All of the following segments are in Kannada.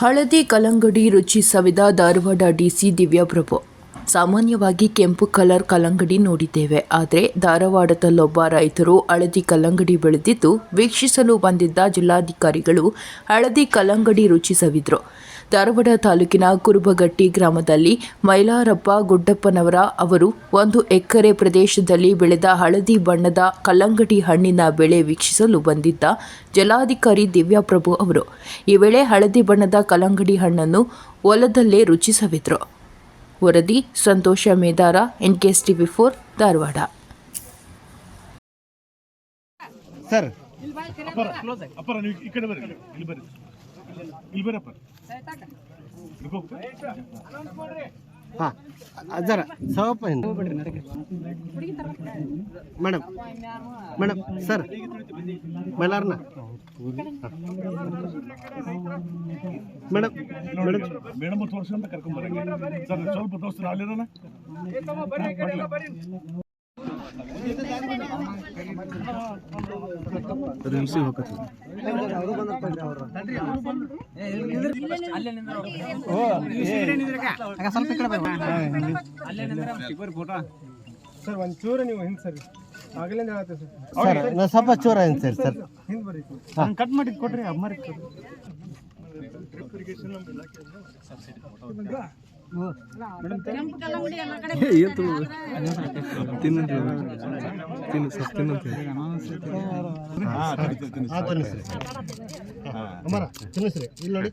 ಹಳದಿ ಕಲ್ಲಂಗಡಿ ರುಚಿ ಸವಿದ ಧಾರವಾಡ ಡಿಸಿ ದಿವ್ಯಾಪ್ರಭು. ಸಾಮಾನ್ಯವಾಗಿ ಕೆಂಪು ಕಲರ್ ಕಲ್ಲಂಗಡಿ ನೋಡಿದ್ದೇವೆ, ಆದರೆ ಧಾರವಾಡದಲ್ಲೊಬ್ಬ ರೈತರು ಹಳದಿ ಕಲ್ಲಂಗಡಿ ಬೆಳೆದಿದ್ದು, ವೀಕ್ಷಿಸಲು ಬಂದಿದ್ದ ಜಿಲ್ಲಾಧಿಕಾರಿಗಳು ಹಳದಿ ಕಲ್ಲಂಗಡಿ ರುಚಿ ಸವಿದ್ರು. ಧಾರವಾಡ ತಾಲೂಕಿನ ಕುರುಬಗಟ್ಟಿ ಗ್ರಾಮದಲ್ಲಿ ಮೈಲಾರಪ್ಪ ಗುಡ್ಡಪ್ಪನವರ ಅವರು ಒಂದು ಎಕರೆ ಪ್ರದೇಶದಲ್ಲಿ ಬೆಳೆದ ಹಳದಿ ಬಣ್ಣದ ಕಲ್ಲಂಗಡಿ ಹಣ್ಣಿನ ಬೆಳೆ ವೀಕ್ಷಿಸಲು ಬಂದಿದ್ದ ಜಲಾಧಿಕಾರಿ ದಿವ್ಯಾಪ್ರಭು ಅವರು. ಈ ವೇಳೆ ಹಳದಿ ಬಣ್ಣದ ಕಲ್ಲಂಗಡಿ ಹಣ್ಣನ್ನು ಹೊಲದಲ್ಲೇ ರುಚಿಸವಿದ್ರು. ವರದಿ Santosh Medar S TV four, Dharwad. Sir ಅಪ್ಪರ ಅಪ್ಪರ ನೀವು ಈ ಬರ್ರಿ ಇಲ್ಲಿ ಬರ್ರಿ ಇಲ್ಲಿ ಬರ್ರಪ್ಪ ಹಾಂ, ಅದರ ಸ್ವಲ್ಪ ಹಿಂದೆ. ಮೇಡಮ್ ಮೇಡಮ್ ಸರ್, ಮೈಲಾರ್ನ. ಮೇಡಮ್ ಮೇಡಮ್ ಮೇಡಮ್ ಸರ್ ಸ್ವಲ್ಪ ತೋರಿಸ್ತಾರೆ ಅಲ್ಲಿರೋಣ ಸ್ವಲ್ಪ ಕಡೆ ಸರ್ ಒಂಚೂರು ನೀವು ಹಿಂದೆ ಸರಿ ಸ್ವಲ್ಪ ಚೂರ ಏನು ಸರ್ ಸರ್ ಹಿಂದೆ ಕಟ್ ಮಾಡಿ ಕೊಡ್ರಿ ಅಮ್ಮರಿ ನೋಡಿ.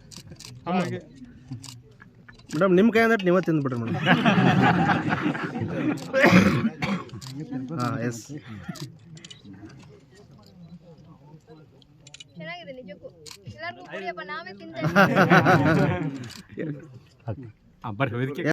ಮೇಡಮ್ ನಿಮ್ಮ ಕೈ ಅಂದ್ರೆ ನೀವೇ ತಿಂದ್ಬಿಡ್ರಿ ಮೇಡಮ್. ಹಾಂ ಎಸ್ ಚೆನ್ನಾಗಿದೆ ನಿಜಕ್ಕೂ. ಎಲ್ಲರಿಗೂ ಕುಡಿಯಪ್ಪ ನಾವೇ ಬರ್ರಿ